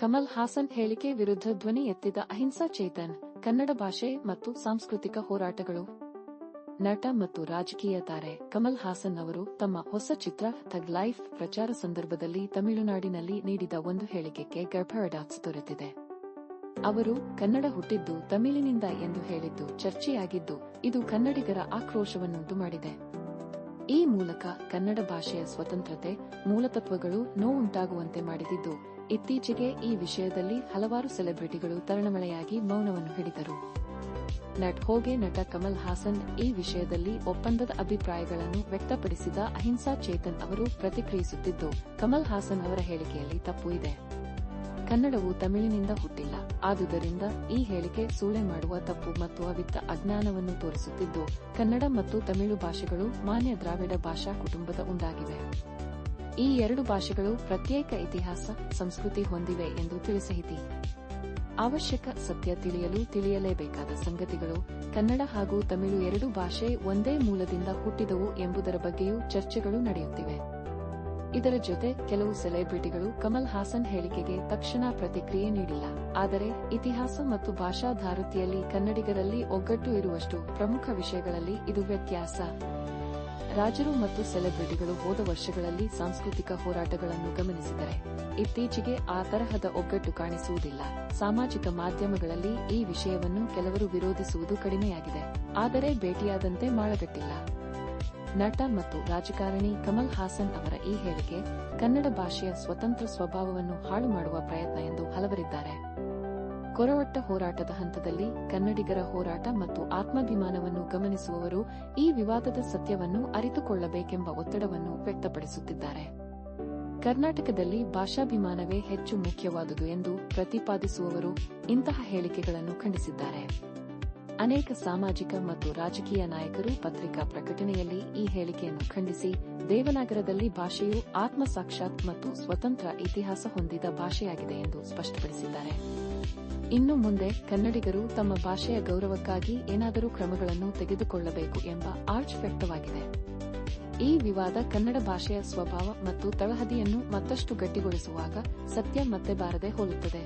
ಕಮಲ್ ಹಾಸನ್ ಹೇಳಿಕೆ ವಿರುದ್ಧ ಧ್ವನಿ ಎತ್ತಿದ ಅಹಿಂಸಾ ಚೇತನ್, ಕನ್ನಡ ಭಾಷೆ ಮತ್ತು ಸಾಂಸ್ಕೃತಿಕ ಹೋರಾಟಗಳು. ನಟ ಮತ್ತು ರಾಜಕೀಯ ತಾರೆ ಕಮಲ್ ಹಾಸನ್ ಅವರು ತಮ್ಮ ಹೊಸ ಚಿತ್ರ ಥಗ್ ಲೈಫ್ ಪ್ರಚಾರ ಸಂದರ್ಭದಲ್ಲಿ ತಮಿಳುನಾಡಿನಲ್ಲಿ ನೀಡಿದ ಒಂದು ಹೇಳಿಕೆಗೆ ಗರ್ಭಡಾಕ್ಸ್ ದೊರೆತಿದೆ. ಅವರು, ಕನ್ನಡ ಹುಟ್ಟಿದ್ದು ತಮಿಳಿನಿಂದ ಎಂದು ಹೇಳಿದ್ದು ಚರ್ಚೆಯಾಗಿದ್ದು, ಇದು ಕನ್ನಡಿಗರ ಆಕ್ರೋಶವನ್ನುಂಟು ಮಾಡಿದೆ. ಈ ಮೂಲಕ ಕನ್ನಡ ಭಾಷೆಯ ಸ್ವತಂತ್ರತೆ, ಮೂಲತತ್ವಗಳು ನೋವುಂಟಾಗುವಂತೆ ಮಾಡಿದಿದ್ದು ಇತ್ತೀಚೆಗೆ ಈ ವಿಷಯದಲ್ಲಿ ಹಲವಾರು ಸೆಲೆಬ್ರಿಟಿಗಳು ತರಣಮಳೆಯಾಗಿ ಮೌನವನ್ನು ಹಿಡಿದರು. ನಟ್ ಹೋಗೆ ನಟ ಕಮಲ್ ಹಾಸನ್ ಈ ವಿಷಯದಲ್ಲಿ ಒಪ್ಪಂದದ ಅಭಿಪ್ರಾಯಗಳನ್ನು ವ್ಯಕ್ತಪಡಿಸಿದ ಅಹಿಂಸಾ ಚೇತನ್ ಅವರು ಪ್ರತಿಕ್ರಿಯಿಸುತ್ತಿದ್ದು, ಕಮಲ್ ಹಾಸನ್ ಅವರ ಹೇಳಿಕೆಯಲ್ಲಿ ತಪ್ಪು ಇದೆ. ಕನ್ನಡವು ತಮಿಳಿನಿಂದ ಹುಟ್ಟಿಲ್ಲ. ಆದುದರಿಂದ ಈ ಹೇಳಿಕೆ ಸೂಳೆ ಮಾಡುವ ತಪ್ಪು ಮತ್ತು ಅವಿತ್ತ ಅಜ್ಞಾನವನ್ನು ತೋರಿಸುತ್ತಿದ್ದು, ಕನ್ನಡ ಮತ್ತು ತಮಿಳು ಭಾಷೆಗಳು ಮಾನ್ಯ ದ್ರಾವಿಡ ಭಾಷಾ ಕುಟುಂಬದ ಉಂಟಾಗಿವೆ ಈ ಎರಡು ಭಾಷೆಗಳು ಪ್ರತ್ಯೇಕ ಇತಿಹಾಸ, ಸಂಸ್ಕೃತಿ ಹೊಂದಿವೆ ಎಂದು ತಿಳಿಸಹಿತಿ. ಅವಶ್ಯಕ ಸತ್ಯ ತಿಳಿಯಲು ತಿಳಿಯಲೇಬೇಕಾದ ಸಂಗತಿಗಳು, ಕನ್ನಡ ಹಾಗೂ ತಮಿಳು ಎರಡು ಭಾಷೆ ಒಂದೇ ಮೂಲದಿಂದ ಹುಟ್ಟಿದವು ಎಂಬುದರ ಬಗ್ಗೆಯೂ ಚರ್ಚೆಗಳು ನಡೆಯುತ್ತಿವೆ. ಇದರ ಜೊತೆ ಕೆಲವು ಸೆಲೆಬ್ರಿಟಿಗಳು ಕಮಲ್ ಹಾಸನ್ ಹೇಳಿಕೆಗೆ ತಕ್ಷಣ ಪ್ರತಿಕ್ರಿಯೆ ನೀಡಿಲ್ಲ. ಆದರೆ ಇತಿಹಾಸ ಮತ್ತು ಭಾಷಾ ಧಾರತಿಯಲ್ಲಿ ಕನ್ನಡಿಗರಲ್ಲಿ ಒಗ್ಗಟ್ಟು ಇರುವಷ್ಟು ಪ್ರಮುಖ ವಿಷಯಗಳಲ್ಲಿ ಇದು ವ್ಯತ್ಯಾಸ. ರಾಜರು ಮತ್ತು ಸೆಲೆಬ್ರಿಟಿಗಳು ಹೋದ ವರ್ಷಗಳಲ್ಲಿ ಸಾಂಸ್ಕೃತಿಕ ಹೋರಾಟಗಳನ್ನು ಗಮನಿಸಿದರೆ. ಇತ್ತೀಚೆಗೆ ಆ ತರಹದ ಒಗ್ಗಟ್ಟು ಕಾಣಿಸುವುದಿಲ್ಲ. ಸಾಮಾಜಿಕ ಮಾಧ್ಯಮಗಳಲ್ಲಿ ಈ ವಿಷಯವನ್ನು ಕೆಲವರು ವಿರೋಧಿಸುವುದು ಕಡಿಮೆಯಾಗಿದೆ. ಆದರೆ ಭೇಟಿಯಾದಂತೆ ಮಾಡಗಟ್ಟಿಲ್ಲ ನಟ ಮತ್ತು ರಾಜಕಾರಣಿ ಕಮಲ್ ಹಾಸನ್ ಅವರ ಈ ಹೇಳಿಕೆ ಕನ್ನಡ ಭಾಷೆಯ ಸ್ವತಂತ್ರ ಸ್ವಭಾವವನ್ನು ಹಾಳು ಮಾಡುವ ಪ್ರಯತ್ನ ಎಂದು ಹಲವರಿದ್ದಾರೆ. ಕೊರವಟ್ಟ ಹೋರಾಟದ ಹಂತದಲ್ಲಿ ಕನ್ನಡಿಗರ ಹೋರಾಟ ಮತ್ತು ಆತ್ಮಾಭಿಮಾನವನ್ನು ಗಮನಿಸುವವರು ಈ ವಿವಾದದ ಸತ್ಯವನ್ನು ಅರಿತುಕೊಳ್ಳಬೇಕೆಂಬ ಒತ್ತಡವನ್ನು ವ್ಯಕ್ತಪಡಿಸುತ್ತಿದ್ದಾರೆ. ಕರ್ನಾಟಕದಲ್ಲಿ ಭಾಷಾಭಿಮಾನವೇ ಹೆಚ್ಚು ಮುಖ್ಯವಾದುದು ಎಂದು ಪ್ರತಿಪಾದಿಸುವವರು ಇಂತಹ ಹೇಳಿಕೆಗಳನ್ನು ಖಂಡಿಸಿದ್ದಾರೆ. ಅನೇಕ ಸಾಮಾಜಿಕ ಮತ್ತು ರಾಜಕೀಯ ನಾಯಕರು ಪತ್ರಿಕಾ ಪ್ರಕಟಣೆಯಲ್ಲಿ ಈ ಹೇಳಿಕೆಯನ್ನು ಖಂಡಿಸಿ, ದೇವನಾಗರದಲ್ಲಿ ಭಾಷೆಯು ಆತ್ಮಸಾಕ್ಷಾತ್ ಮತ್ತು ಸ್ವತಂತ್ರ ಇತಿಹಾಸ ಹೊಂದಿದ ಭಾಷೆಯಾಗಿದೆ ಎಂದು ಸ್ಪಷ್ಟಪಡಿಸಿದ್ದಾರೆ. ಇನ್ನು ಮುಂದೆ ಕನ್ನಡಿಗರು ತಮ್ಮ ಭಾಷೆಯ ಗೌರವಕ್ಕಾಗಿ ಏನಾದರೂ ಕ್ರಮಗಳನ್ನು ತೆಗೆದುಕೊಳ್ಳಬೇಕು ಎಂಬ ಆರ್ಚ್ ವ್ಯಕ್ತವಾಗಿದೆ. ಈ ವಿವಾದ ಕನ್ನಡ ಭಾಷೆಯ ಸ್ವಭಾವ ಮತ್ತು ತಳಹದಿಯನ್ನು ಮತ್ತಷ್ಟು ಗಟ್ಟಿಗೊಳಿಸುವಾಗ ಸತ್ಯ ಮತ್ತೆ ಬಾರದೆ ಹೋಲುತ್ತದೆ.